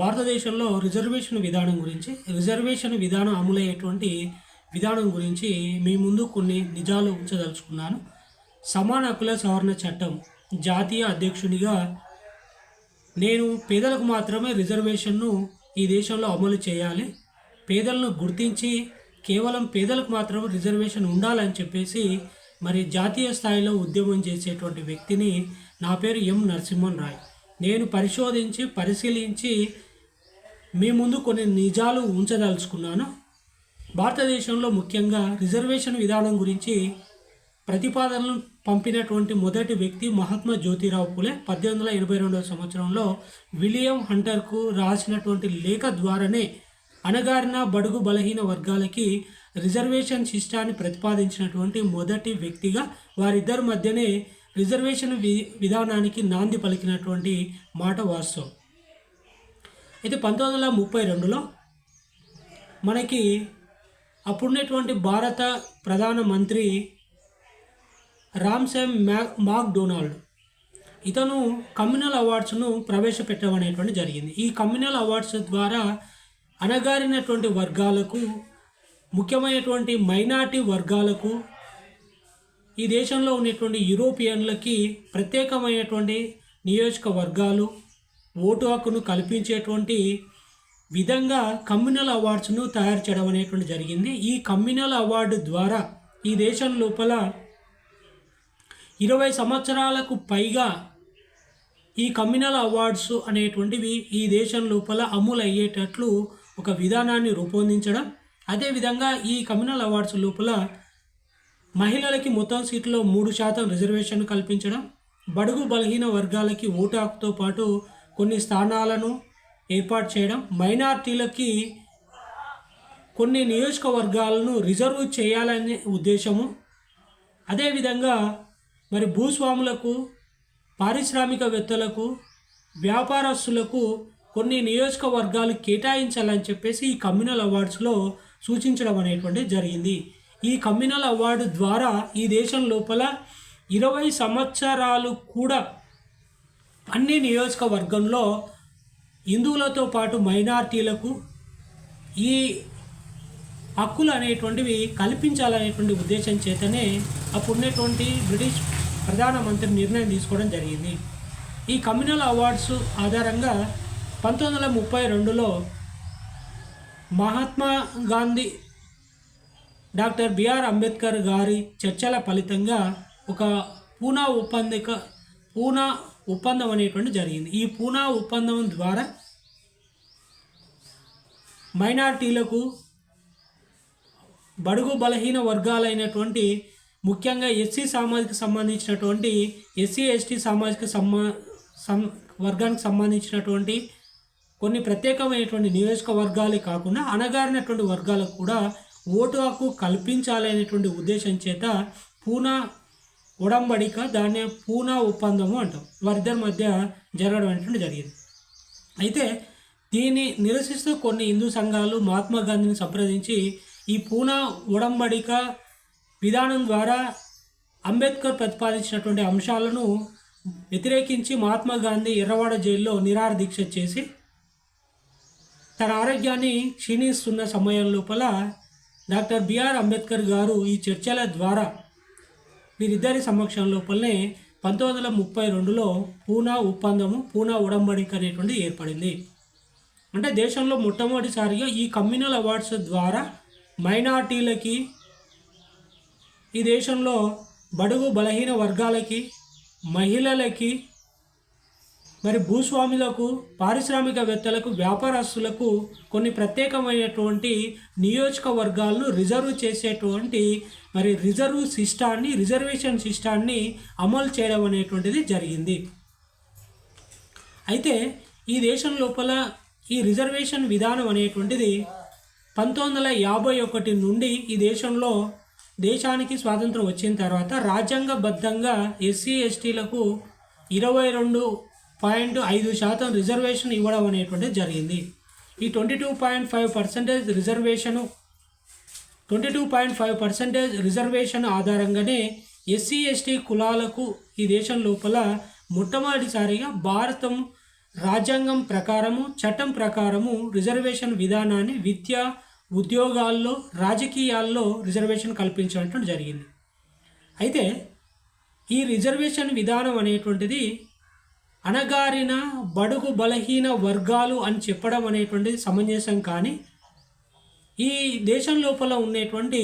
భారతదేశంలో రిజర్వేషన్ విధానం గురించి రిజర్వేషన్ విధానం అమలయ్యేటువంటి విధానం గురించి మీ ముందు కొన్ని నిజాలు ఉంచదలుచుకున్నాను. సమాన హక్కుల సవరణ చట్టం జాతీయ అధ్యక్షునిగా నేను పేదలకు మాత్రమే రిజర్వేషన్ను ఈ దేశంలో అమలు చేయాలి. పేదలను గుర్తించి కేవలం పేదలకు మాత్రమే రిజర్వేషన్ ఉండాలని చెప్పేసి మరి జాతీయ స్థాయిలో ఉద్యమం చేసేటువంటి వ్యక్తిని నా పేరు ఎం నరసింహన్ రాయ్. నేను పరిశోధించి పరిశీలించి మీ ముందు కొన్ని నిజాలు ఉంచదలుచుకున్నాను. భారతదేశంలో ముఖ్యంగా రిజర్వేషన్ విధానం గురించి ప్రతిపాదనలు పంపినటువంటి మొదటి వ్యక్తి మహాత్మా జ్యోతిరావు పులే. పద్దెనిమిది వందల ఎనభై రెండవ సంవత్సరంలో విలియం హంటర్కు రాసినటువంటి లేఖ ద్వారానే అణగారిన బడుగు బలహీన వర్గాలకి రిజర్వేషన్ సిస్టాన్ని ప్రతిపాదించినటువంటి మొదటి వ్యక్తిగా వారిద్దరి మధ్యనే రిజర్వేషన్ వి విధానానికి నాంది పలికినటువంటి మాట వాస్తవం. అయితే పంతొమ్మిది వందల ముప్పై రెండులో మనకి అప్పుడున్నటువంటి భారత ప్రధానమంత్రి రామ్సామ్ మ్యా మాక్ డొనాల్డ్. ఇతను కమ్యూనల్ అవార్డ్స్ను ప్రవేశపెట్టమనేటువంటి జరిగింది. ఈ కమ్యూనల్ అవార్డ్స్ ద్వారా అణగారినటువంటి వర్గాలకు ముఖ్యమైనటువంటి మైనార్టీ వర్గాలకు ఈ దేశంలో ఉన్నటువంటి యూరోపియన్లకి ప్రత్యేకమైనటువంటి నియోజకవర్గాలు ఓటు హక్కును కల్పించేటువంటి విధంగా కమ్యూనల్ అవార్డ్స్ను తయారు చేయడం అనేటువంటి జరిగింది. ఈ కమ్యూనల్ అవార్డు ద్వారా ఈ దేశం లోపల ఇరవై సంవత్సరాలకు పైగా ఈ కమ్యూనల్ అవార్డ్స్ అనేటువంటివి ఈ దేశం లోపల అమలు అయ్యేటట్లు ఒక విధానాన్ని రూపొందించడం. అదేవిధంగా ఈ కమ్యూనల్ అవార్డ్స్ లోపల మహిళలకి మొత్తం సీట్లో మూడు శాతం రిజర్వేషన్ కల్పించడం. బడుగు బలహీన వర్గాలకి ఓటు హక్కుతో పాటు కొన్ని స్థానాలను ఏర్పాటు చేయడం మైనార్టీలకి కొన్ని నియోజకవర్గాలను రిజర్వ్ చేయాలనే ఉద్దేశము. అదేవిధంగా మరి భూస్వాములకు పారిశ్రామికవేత్తలకు వ్యాపారస్తులకు కొన్ని నియోజకవర్గాలు కేటాయించాలని చెప్పేసి ఈ కమ్యూనల్ అవార్డ్స్లో సూచించడం అనేటువంటి జరిగింది. ఈ కమ్యూనల్ అవార్డు ద్వారా ఈ దేశం లోపల ఇరవై సంవత్సరాలు కూడా అన్ని నియోజకవర్గంలో హిందువులతో పాటు మైనార్టీలకు ఈ హక్కులు అనేటువంటివి కల్పించాలనేటువంటి ఉద్దేశం చేతనే అప్పుడున్నటువంటి బ్రిటిష్ ప్రధానమంత్రి నిర్ణయం తీసుకోవడం జరిగింది. ఈ కమ్యూనల్ అవార్డ్స్ ఆధారంగా పంతొమ్మిది వందల ముప్పై రెండులో మహాత్మా గాంధీ డాక్టర్ బిఆర్ అంబేద్కర్ గారి చర్చల ఫలితంగా ఒక పూనా ఒప్పందిక పూనా ఒప్పందం అనేటువంటి జరిగింది. ఈ పూనా ఒప్పందం ద్వారా మైనార్టీలకు బడుగు బలహీన వర్గాలైనటువంటి ముఖ్యంగా ఎస్సీ సామాజిక సంబంధించినటువంటి ఎస్సీ ఎస్టీ సామాజిక సమా సం వర్గానికి సంబంధించినటువంటి కొన్ని ప్రత్యేకమైనటువంటి నియోజకవర్గాలే కాకుండా అణగారినటువంటి వర్గాలకు కూడా ఓటు హక్కు కల్పించాలనేటువంటి ఉద్దేశం చేత పూనా ఉడంబడిక దాన్ని పూనా ఒప్పందము అంటాం. వారిద్దరి మధ్య జరగడం అనేటువంటి జరిగింది. అయితే దీన్ని నిరసిస్తూ కొన్ని హిందూ సంఘాలు మహాత్మా గాంధీని సంప్రదించి ఈ పూనా ఉడంబడిక విధానం ద్వారా అంబేద్కర్ ప్రతిపాదించినటువంటి అంశాలను వ్యతిరేకించి మహాత్మా గాంధీ ఎర్రవాడ జైల్లో నిరార దీక్ష చేసి తన ఆరోగ్యాన్ని క్షీణిస్తున్న సమయం లోపల డాక్టర్ బిఆర్ అంబేద్కర్ గారు ఈ చర్చల ద్వారా వీరిద్దరి సమక్షం లోపలనే పంతొమ్మిది వందల ముప్పై రెండులో పూనా ఒప్పందము పూనా ఉడంబడిక అనేటువంటి ఏర్పడింది. అంటే దేశంలో మొట్టమొదటిసారిగా ఈ కమ్యూనల్ అవార్డ్స్ ద్వారా మైనార్టీలకి ఈ దేశంలో బడుగు బలహీన వర్గాలకి మహిళలకి మరి భూస్వాములకు పారిశ్రామికవేత్తలకు వ్యాపారస్తులకు కొన్ని ప్రత్యేకమైనటువంటి నియోజకవర్గాలను రిజర్వ్ చేసేటువంటి మరి రిజర్వ్ సిస్టాన్ని రిజర్వేషన్ సిస్టాన్ని అమలు చేయడం అనేటువంటిది జరిగింది. అయితే ఈ దేశం లోపల ఈ రిజర్వేషన్ విధానం అనేటువంటిది పంతొమ్మిది వందల యాభై ఒకటి నుండి ఈ దేశంలో దేశానికి స్వాతంత్రం వచ్చిన తర్వాత రాజ్యాంగబద్ధంగా ఎస్సీ ఎస్టీలకు ఇరవై రెండు పాయింట్ ఐదు శాతం రిజర్వేషన్ ఇవ్వడం అనేటువంటిది జరిగింది. ఈ twenty two point five percentage reservation twenty two point five percentage reservation ఆధారంగానే ఎస్సీ ఎస్టీ కులాలకు ఈ దేశం లోపల మొట్టమొదటిసారిగా భారతం రాజ్యాంగం ప్రకారము చట్టం ప్రకారము రిజర్వేషన్ విధానాన్ని విద్య ఉద్యోగాల్లో రాజకీయాల్లో రిజర్వేషన్ కల్పించడం జరిగింది. అయితే ఈ రిజర్వేషన్ విధానం అనేటువంటిది అణగారిన బడుగు బలహీన వర్గాలు అని చెప్పడం అనేటువంటిది సమంజసం కానీ ఈ దేశం లోపల ఉండేటువంటి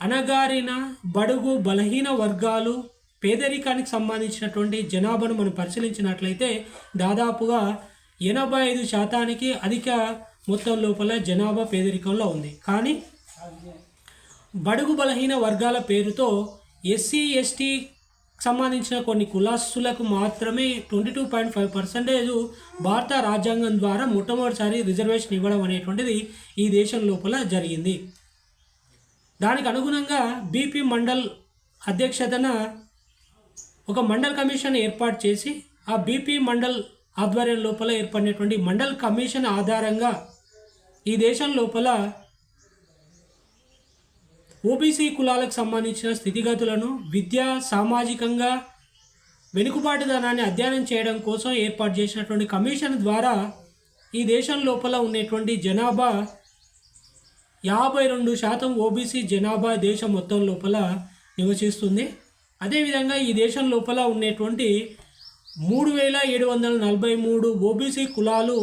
అణగారిన బడుగు బలహీన వర్గాలు పేదరికానికి సంబంధించినటువంటి జనాభాను మనం పరిశీలించినట్లయితే దాదాపుగా ఎనభై ఐదు శాతానికి అధిక మొత్తం లోపల జనాభా పేదరికంలో ఉంది. కానీ బడుగు బలహీన వర్గాల పేరుతో ఎస్సీ ఎస్టీ సంబంధించిన కొన్ని కులాస్తులకు మాత్రమే twenty two point five percentage భారత రాజ్యాంగం ద్వారా మొట్టమొదటిసారి రిజర్వేషన్ ఇవ్వడం అనేటువంటిది ఈ దేశం లోపల జరిగింది. దానికి అనుగుణంగా బీపీ మండల్ అధ్యక్షతన ఒక మండల్ కమిషన్ ఏర్పాటు చేసి ఆ బీపీ మండల్ ఆధ్వర్యం లోపల ఏర్పడినటువంటి మండల్ కమిషన్ ఆధారంగా ఈ దేశం లోపల ఓబీసీ కులాలకు సంబంధించిన స్థితిగతులను విద్య సామాజికంగా వెనుకబాటుదనాన్ని అధ్యయనం చేయడం కోసం ఏర్పాటు చేసినటువంటి కమిషన్ ద్వారా ఈ దేశం లోపల ఉండేటువంటి జనాభా యాభై రెండు శాతం ఓబీసీ జనాభా దేశం మొత్తం లోపల నివసిస్తుంది. అదేవిధంగా ఈ దేశం లోపల ఉండేటువంటి మూడు వేల ఏడు వందల నలభై మూడు ఓబీసీ కులాలు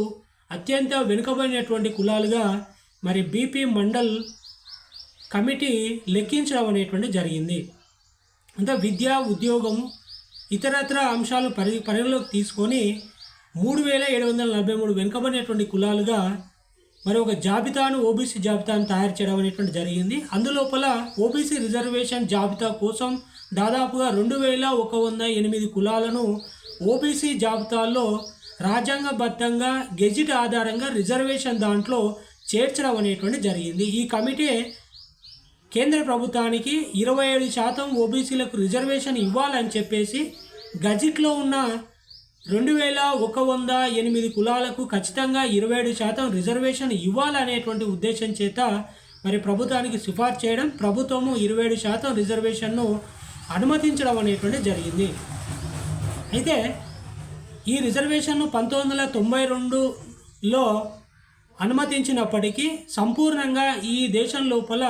అత్యంత వెనుకబడినటువంటి కులాలుగా మరి బీపీ మండల్ కమిటీ లెక్కించడం అనేటువంటి జరిగింది. అంటే విద్య ఉద్యోగం ఇతరత్ర అంశాలు పరి పరిగణలోకి తీసుకొని మూడు వేల ఏడు వందల నలభై మూడు వెనుకబడినటువంటి కులాలుగా మరి ఒక జాబితాను ఓబీసీ జాబితాను తయారు చేయడం అనేటువంటి జరిగింది. అందులోపల ఓబీసీ రిజర్వేషన్ జాబితా కోసం దాదాపుగా రెండు వేల ఒక వంద ఎనిమిది కులాలను ఓబీసీ జాబితాల్లో రాజ్యాంగబద్ధంగా గెజిట్ ఆధారంగా రిజర్వేషన్ దాంట్లో చేర్చడం అనేటువంటి జరిగింది. ఈ కమిటీ కేంద్ర ప్రభుత్వానికి ఇరవై ఏడు శాతం ఓబీసీలకు రిజర్వేషన్ ఇవ్వాలని చెప్పేసి గజిట్లో ఉన్న రెండు వేల ఒక వంద ఎనిమిది కులాలకు ఖచ్చితంగా ఇరవై ఏడు శాతం రిజర్వేషన్ ఇవ్వాలనేటువంటి ఉద్దేశం చేత మరి ప్రభుత్వానికి సిఫార్సు చేయడం ప్రభుత్వము ఇరవై ఏడు శాతం రిజర్వేషన్ను అనుమతించడం అనేటువంటి జరిగింది. అయితే ఈ రిజర్వేషన్ను పంతొమ్మిది వందల తొంభై రెండులో అనుమతించినప్పటికీ సంపూర్ణంగా ఈ దేశం లోపల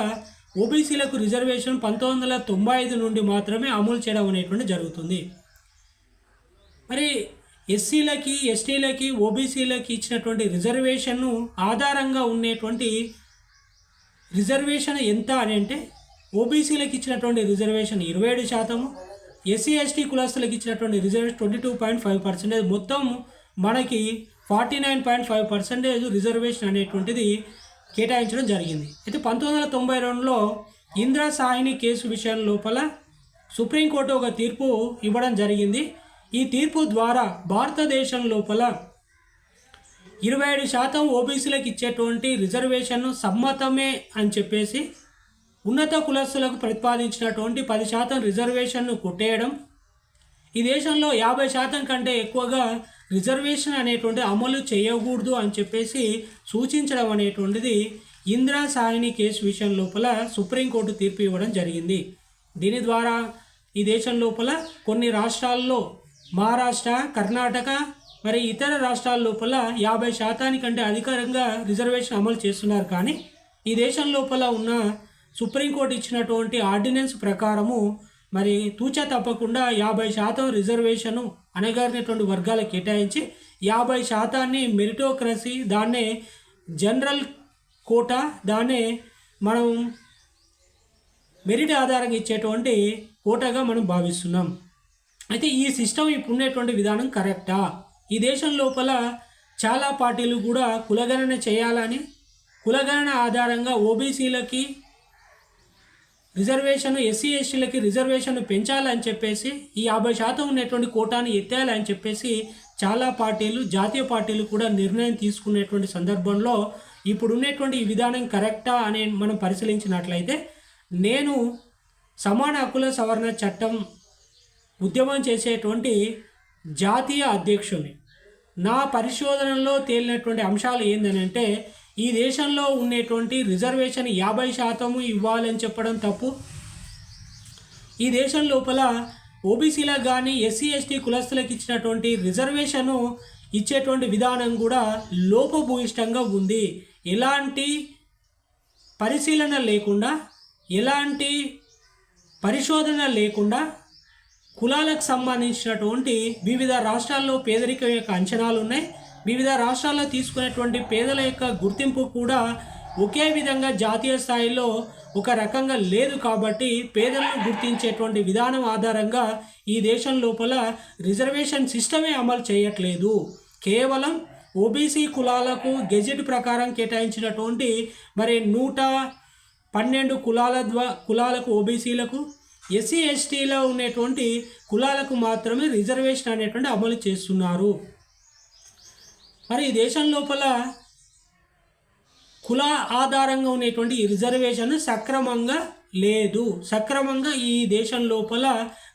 ఓబీసీలకు రిజర్వేషన్ పంతొమ్మిది వందల తొంభై ఐదు నుండి మాత్రమే అమలు చేయడం అనేటువంటి జరుగుతుంది. మరి ఎస్సీలకి ఎస్టీలకి ఓబీసీలకి ఇచ్చినటువంటి రిజర్వేషన్ను ఆధారంగా ఉండేటువంటి రిజర్వేషన్ ఎంత అని అంటే ఓబీసీలకు ఇచ్చినటువంటి రిజర్వేషన్ ఇరవై ఏడు శాతము ఎస్సీ ఎస్టీ కులస్తులకు ఇచ్చినటువంటి reservation twenty two point five percentage. మొత్తం మనకి forty nine point five percentage reservation అనేటువంటిది కేటాయించడం జరిగింది. అయితే పంతొమ్మిది వందల తొంభై రెండులో ఇందిరా సాహిని కేసు విషయం లోపల సుప్రీంకోర్టు ఒక తీర్పు ఇవ్వడం జరిగింది. ఈ తీర్పు ద్వారా భారతదేశం లోపల ఇరవై ఏడు శాతం ఓబీసీలకు ఇచ్చేటువంటి రిజర్వేషన్ను సమ్మతమే అని చెప్పేసి ఉన్నత కులస్తులకు ప్రతిపాదించినటువంటి పది శాతం రిజర్వేషన్ను కొట్టేయడం. ఈ దేశంలో యాభై శాతం కంటే ఎక్కువగా రిజర్వేషన్ అనేటువంటి అమలు చేయకూడదు అని చెప్పేసి సూచించడం అనేటువంటిది ఇందిరా సాహిని కేసు విషయం లోపల సుప్రీంకోర్టు తీర్పు ఇవ్వడం జరిగింది. దీని ద్వారా ఈ దేశం లోపల కొన్ని రాష్ట్రాల్లో మహారాష్ట్ర కర్ణాటక మరి ఇతర రాష్ట్రాల లోపల యాభై శాతానికంటే అధికంగా రిజర్వేషన్ అమలు చేస్తున్నారు. కానీ ఈ దేశం లోపల ఉన్న సుప్రీంకోర్టు ఇచ్చినటువంటి ఆర్డినెన్స్ ప్రకారము మరి తూచా తప్పకుండా యాభై శాతం రిజర్వేషను అణగారినటువంటి వర్గాలకు కేటాయించి యాభై శాతాన్ని మెరిటోక్రసీ దాన్నే జనరల్ కోటా దాన్నే మనం మెరిట్ ఆధారంగా ఇచ్చేటువంటి కోటాగా మనం భావిస్తున్నాం. అయితే ఈ సిస్టమ్ ఇప్పుడు ఉండేటువంటి విధానం కరెక్టా? ఈ దేశం లోపల చాలా పార్టీలు కూడా కులగణన చేయాలని కులగణన ఆధారంగా ఓబీసీలకి రిజర్వేషన్ ఎస్సీ ఎస్టీలకి రిజర్వేషన్ పెంచాలని చెప్పేసి ఈ యాభై శాతం ఉన్నటువంటి కోటాని ఎత్తేయాలని చెప్పేసి చాలా పార్టీలు జాతీయ పార్టీలు కూడా నిర్ణయం తీసుకునేటువంటి సందర్భంలో ఇప్పుడు ఉన్నటువంటి ఈ విధానం కరెక్టా అని మనం పరిశీలించినట్లయితే నేను సమాన హక్కుల సవరణ చట్టం ఉద్యమం చేసేటువంటి జాతీయ అధ్యక్షుని. నా పరిశోధనలో తేలినటువంటి అంశాలు ఏంటంటే ఈ దేశంలో ఉండేటువంటి రిజర్వేషన్ యాభై శాతము ఇవ్వాలని చెప్పడం తప్పు. ఈ దేశం లోపల ఓబీసీలకు కానీ ఎస్సీ ఎస్టీ కులస్తులకు ఇచ్చినటువంటి రిజర్వేషను ఇచ్చేటువంటి విధానం కూడా లోపభూయిష్టంగా ఉంది. ఎలాంటి పరిశీలన లేకుండా ఎలాంటి పరిశోధన లేకుండా కులాలకు సంబంధించినటువంటి వివిధ రాష్ట్రాల్లో పేదరికం యొక్క అంచనాలు ఉన్నాయి వివిధ రాష్ట్రాల్లో తీసుకునేటువంటి పేదల యొక్క గుర్తింపు కూడా ఒకే విధంగా జాతీయ స్థాయిలో ఒక రకంగా లేదు కాబట్టి పేదలను గుర్తించేటువంటి విధానం ఆధారంగా ఈ దేశం లోపల రిజర్వేషన్ సిస్టమే అమలు చేయట్లేదు. కేవలం ఓబీసీ కులాలకు గెజెట్ ప్రకారం కేటాయించినటువంటి మరి నూట పన్నెండు కులాల ద్వా కులాలకు ఓబీసీలకు ఎస్సీ ఎస్టీలో ఉండేటువంటి కులాలకు మాత్రమే రిజర్వేషన్ అనేటువంటి అమలు చేస్తున్నారు. మరి ఈ దేశం లోపల కుల ఆధారంగా ఉండేటువంటి రిజర్వేషన్ సక్రమంగా లేదు. సక్రమంగా ఈ దేశం లోపల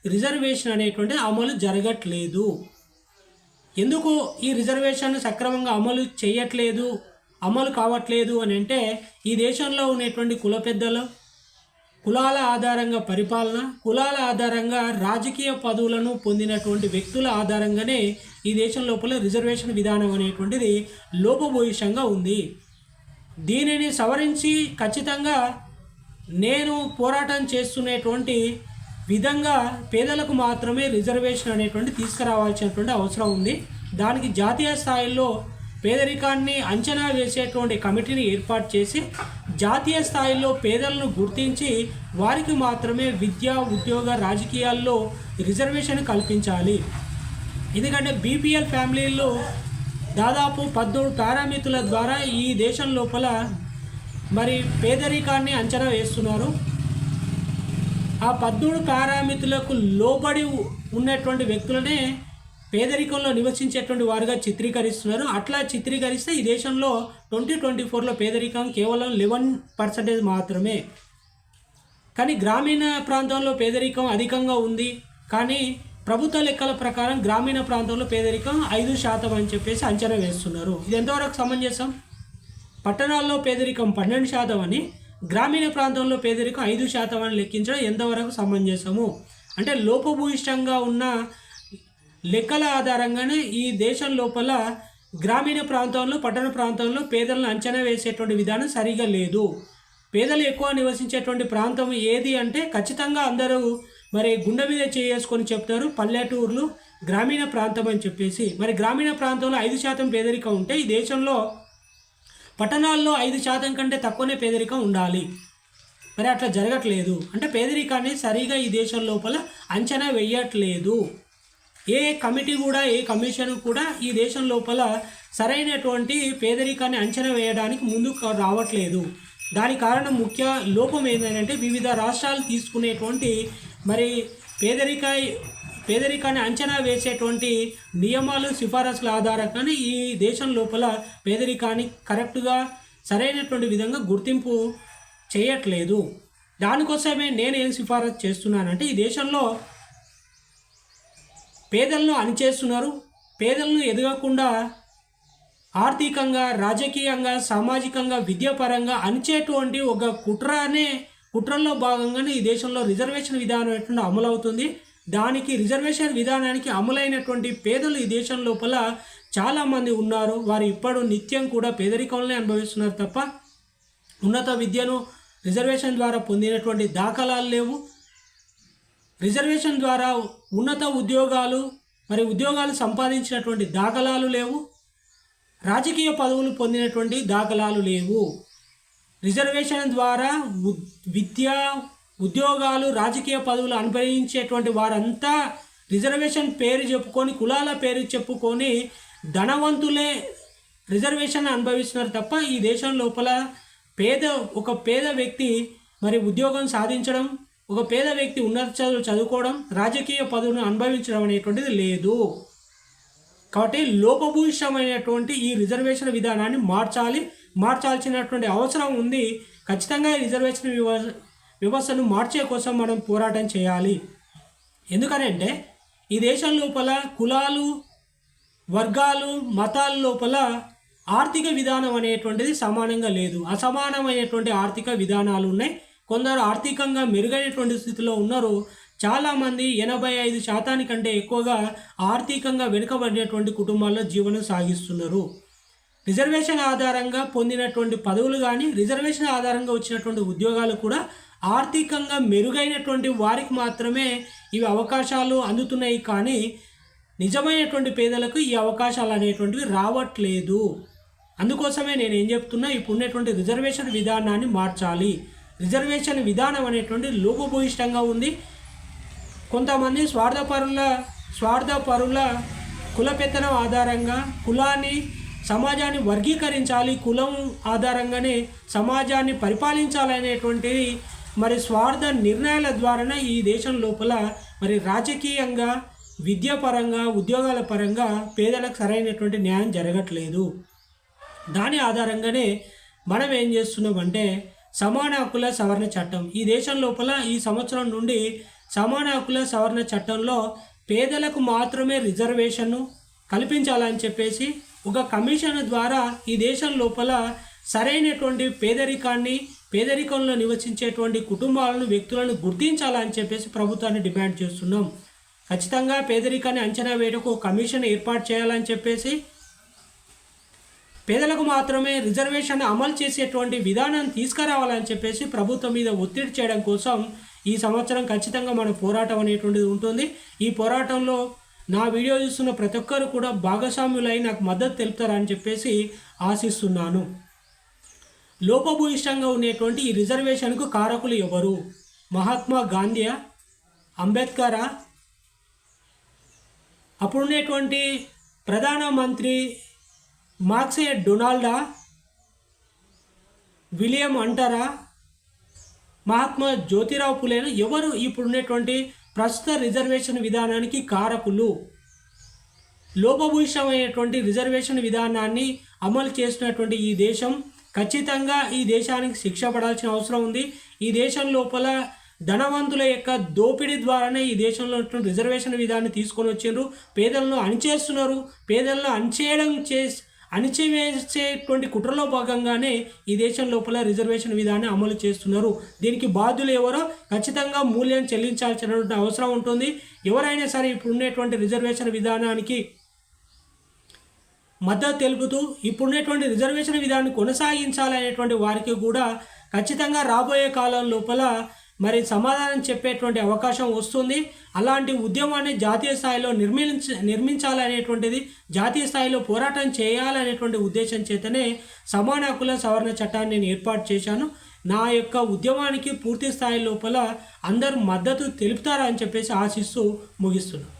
రిజర్వేషన్ అనేటువంటి అమలు జరగట్లేదు. ఎందుకు ఈ రిజర్వేషన్ సక్రమంగా అమలు చేయట్లేదు? అమలు కావట్లేదు అని అంటే ఈ దేశంలో ఉండేటువంటి కుల పెద్దలు కులాల ఆధారంగా పరిపాలన కులాల ఆధారంగా రాజకీయ పదవులను పొందినటువంటి వ్యక్తుల ఆధారంగానే ఈ దేశం లోపల రిజర్వేషన్ విధానం అనేటువంటిది లోపభూయిషంగా ఉంది. దీనిని సవరించి ఖచ్చితంగా నేను పోరాటం చేస్తున్నటువంటి విధంగా పేదలకు మాత్రమే రిజర్వేషన్ అనేటువంటి తీసుకురావాల్సినటువంటి అవసరం ఉంది. దానికి జాతీయ స్థాయిలో పేదరికాన్ని అంచనా వేసేటువంటి కమిటీని ఏర్పాటు చేసి జాతీయ స్థాయిలో పేదలను గుర్తించి వారికి మాత్రమే విద్య ఉద్యోగ రాజకీయాల్లో రిజర్వేషన్ కల్పించాలి. ఎందుకంటే బీపీఎల్ ఫ్యామిలీల్లో దాదాపు పద్మూడు పారామితుల ద్వారా ఈ దేశం లోపల మరి పేదరికాన్ని అంచనా వేస్తున్నారు. ఆ పద్మూడు పారామితులకు లోబడి ఉన్నటువంటి వ్యక్తులనే పేదరికంలో నివసించేటువంటి వారుగా చిత్రీకరిస్తున్నారు. అట్లా చిత్రీకరిస్తే ఈ దేశంలో ట్వంటీ ట్వంటీ ఫోర్లో పేదరికం కేవలం లెవెన్ పర్సెంటేజ్ మాత్రమే. కానీ గ్రామీణ ప్రాంతంలో పేదరికం అధికంగా ఉంది. కానీ ప్రభుత్వ లెక్కల ప్రకారం గ్రామీణ ప్రాంతంలో పేదరికం ఐదు శాతం అని చెప్పేసి అంచనా వేస్తున్నారు. ఇది ఎంతవరకు సమంజసం? పట్టణాల్లో పేదరికం పన్నెండు శాతం అని గ్రామీణ ప్రాంతంలో పేదరికం ఐదు శాతం అని లెక్కించడం ఎంతవరకు సమంజసము? అంటే లోపభూయిష్టంగా ఉన్న లెక్కల ఆధారంగానే ఈ దేశం లోపల గ్రామీణ ప్రాంతంలో పట్టణ ప్రాంతంలో పేదలను అంచనా వేసేటువంటి విధానం సరిగా లేదు. పేదలు ఎక్కువ నివసించేటువంటి ప్రాంతం ఏది అంటే ఖచ్చితంగా అందరూ మరి గుండె మీద చేసుకొని చెప్తారు పల్లెటూర్లు గ్రామీణ ప్రాంతం అని చెప్పేసి. మరి గ్రామీణ ప్రాంతంలో ఐదు శాతం పేదరికం ఉంటే ఈ దేశంలో పట్టణాల్లో ఐదు శాతం కంటే తక్కువనే పేదరికం ఉండాలి. మరి అట్లా జరగట్లేదు. అంటే పేదరికాన్ని సరిగా ఈ దేశం లోపల అంచనా వేయట్లేదు. ఏ కమిటీ కూడా ఏ కమిషన్ కూడా ఈ దేశం లోపల సరైనటువంటి పేదరికాన్ని అంచనా వేయడానికి ముందుకు రావట్లేదు. దాని కారణం ముఖ్య లోపం ఏంటంటే వివిధ రాష్ట్రాలు తీసుకునేటువంటి మరి పేదరిక పేదరికాన్ని అంచనా వేసేటువంటి నియమాలు సిఫారసుల ఆధారంగానే ఈ దేశం లోపల పేదరికాన్ని కరెక్ట్గా సరైనటువంటి విధంగా గుర్తింపు చేయట్లేదు. దానికోసమే నేను ఏం సిఫారసు చేస్తున్నానంటే ఈ దేశంలో పేదలను అణిచేస్తున్నారు. పేదలను ఎదగకుండా ఆర్థికంగా రాజకీయంగా సామాజికంగా విద్యాపరంగా అణిచేటువంటి ఒక కుట్రనే కుట్రల్లో భాగంగానే ఈ దేశంలో రిజర్వేషన్ విధానం ఎటువంటి అమలవుతుంది. దానికి రిజర్వేషన్ విధానానికి అమలైనటువంటి పేదలు ఈ దేశం లోపల చాలామంది ఉన్నారు. వారు ఇప్పుడు నిత్యం కూడా పేదరికంలోనే అనుభవిస్తున్నారు తప్ప ఉన్నత విద్యను రిజర్వేషన్ ద్వారా పొందినటువంటి దాఖలాలు లేవు. రిజర్వేషన్ ద్వారా ఉన్నత ఉద్యోగాలు మరి ఉద్యోగాలు సంపాదించినటువంటి దాఖలాలు లేవు. రాజకీయ పదవులు పొందినటువంటి దాఖలాలు లేవు. రిజర్వేషన్ ద్వారా ఉ- విద్య ఉద్యోగాలు రాజకీయ పదవులు అనుభవించేటువంటి వారంతా రిజర్వేషన్ పేరు చెప్పుకొని కులాల పేరు చెప్పుకొని ధనవంతులే రిజర్వేషన్ అనుభవిస్తున్నారు తప్ప ఈ దేశం లోపల పేద ఒక పేద వ్యక్తి మరి ఉద్యోగం సాధించడం ఒక పేద వ్యక్తి ఉన్నత చదువులు చదువుకోవడం రాజకీయ పదవులను అనుభవించడం అనేటువంటిది లేదు. కాబట్టి లోపభూయిష్టమైనటువంటి ఈ రిజర్వేషన్ విధానాన్ని మార్చాలి మార్చాల్సినటువంటి అవసరం ఉంది. ఖచ్చితంగా ఈ రిజర్వేషన్ వ్యవ- వ్యవస్థను మార్చే కోసం మనం పోరాటం చేయాలి. ఎందుకనంటే ఈ దేశం లోపల కులాలు వర్గాలు మతాల లోపల ఆర్థిక విధానం అనేటువంటిది సమానంగా లేదు. అసమానమైనటువంటి ఆర్థిక విధానాలు ఉన్నాయి. కొందరు ఆర్థికంగా మెరుగైనటువంటి స్థితిలో ఉన్నారు. చాలామంది ఎనభై ఐదు శాతానికంటే ఎక్కువగా ఆర్థికంగా వెనుకబడినటువంటి కుటుంబాల్లో జీవనం సాగిస్తున్నారు. రిజర్వేషన్ ఆధారంగా పొందినటువంటి పదవులు కానీ రిజర్వేషన్ ఆధారంగా వచ్చినటువంటి ఉద్యోగాలు కూడా ఆర్థికంగా మెరుగైనటువంటి వారికి మాత్రమే ఇవి అవకాశాలు అందుతున్నాయి. కానీ నిజమైనటువంటి పేదలకు ఈ అవకాశాలు అనేటువంటివి రావట్లేదు. అందుకోసమే నేను ఏం చెప్తున్నా ఇప్పుడు ఉన్నటువంటి రిజర్వేషన్ విధానాన్ని మార్చాలి. రిజర్వేషన్ విధానం అనేటువంటి లోపభూయిష్టంగా ఉంది. కొంతమంది స్వార్థపరుల స్వార్థపరుల కుల పెత్తనం ఆధారంగా కులాన్ని సమాజాన్ని వర్గీకరించాలి కులం ఆధారంగానే సమాజాన్ని పరిపాలించాలనేటువంటిది మరి స్వార్థ నిర్ణయాల ద్వారానే ఈ దేశం లోపల మరి రాజకీయంగా విద్యాపరంగా ఉద్యోగాల పరంగా పేదలకు సరైనటువంటి న్యాయం జరగట్లేదు. దాని ఆధారంగానే మనం ఏం చేస్తున్నామంటే సమాన హక్కుల సవరణ చట్టం. ఈ దేశం లోపల ఈ సంవత్సరం నుండి సమాన హక్కుల సవరణ చట్టంలో పేదలకు మాత్రమే రిజర్వేషన్ను కల్పించాలని చెప్పేసి ఒక కమిషన్ ద్వారా ఈ దేశం లోపల సరైనటువంటి పేదరికాన్ని పేదరికంలో నివసించేటువంటి కుటుంబాలను వ్యక్తులను గుర్తించాలని చెప్పేసి ప్రభుత్వాన్ని డిమాండ్ చేస్తున్నాం. ఖచ్చితంగా పేదరికాన్ని అంచనా వేయటకు ఒక కమిషన్ ఏర్పాటు చేయాలని చెప్పేసి పేదలకు మాత్రమే రిజర్వేషన్ అమలు చేసేటువంటి విధానం తీసుకురావాలని చెప్పేసి ప్రభుత్వం మీద ఒత్తిడి చేయడం కోసం ఈ సంవత్సరం ఖచ్చితంగా మన పోరాటం అనేటువంటిది ఉంటుంది. ఈ పోరాటంలో నా వీడియో చూస్తున్న ప్రతి ఒక్కరు కూడా భాగస్వాములై నాకు మద్దతు తెలుపుతారని చెప్పేసి ఆశిస్తున్నాను. లోపభూయిష్టంగా ఉండేటువంటి ఈ రిజర్వేషన్కు కారకులు ఎవరు? మహాత్మా గాంధీయా అంబేద్కరా. అప్పుడున్నటువంటి ప్రధానమంత్రి మార్క్సే డొనాల్డా? విలియం అంటారా? మహాత్మా జ్యోతిరావు పులేన ఎవరు ఇప్పుడున్నటువంటి ప్రస్తుత రిజర్వేషన్ విధానానికి కారకులు? లోపభూయిష్టమైనటువంటి రిజర్వేషన్ విధానాన్ని అమలు చేసినటువంటి ఈ దేశం ఖచ్చితంగా ఈ దేశానికి శిక్ష పడాల్సిన అవసరం ఉంది. ఈ దేశం లోపల ధనవంతుల యొక్క దోపిడీ ద్వారానే ఈ దేశంలో రిజర్వేషన్ విధానాన్ని తీసుకొని వచ్చిండ్రు. పేదలను అణిచేస్తున్నారు. పేదలను అణిచేయడం చేసి అణిచివేసేటువంటి కుట్రలో భాగంగానే ఈ దేశం లోపల రిజర్వేషన్ విధానాన్ని అమలు చేస్తున్నారు. దీనికి బాధ్యులు ఎవరో ఖచ్చితంగా మూల్యం చెల్లించాల్సినటువంటి అవసరం ఉంటుంది. ఎవరైనా సరే ఇప్పుడు ఉండేటువంటి రిజర్వేషన్ విధానానికి మద్దతు తెలుపుతూ ఇప్పుడున్నటువంటి రిజర్వేషన్ విధానాన్ని కొనసాగించాలనేటువంటి వారికి కూడా ఖచ్చితంగా రాబోయే కాలం లోపల మరి సమాధానం చెప్పేటువంటి అవకాశం వస్తుంది. అలాంటి ఉద్యమాన్ని జాతీయ స్థాయిలో నిర్మించ నిర్మించాలనేటువంటిది జాతీయ స్థాయిలో పోరాటం చేయాలనేటువంటి ఉద్దేశం చేతనే సమాన హక్కుల సవరణ చట్టాన్ని నేను ఏర్పాటు చేశాను. నా యొక్క ఉద్యమానికి పూర్తి స్థాయి లోపల అందరూ మద్దతు తెలుపుతారని చెప్పేసి ఆశిస్తూ ముగిస్తున్నాను.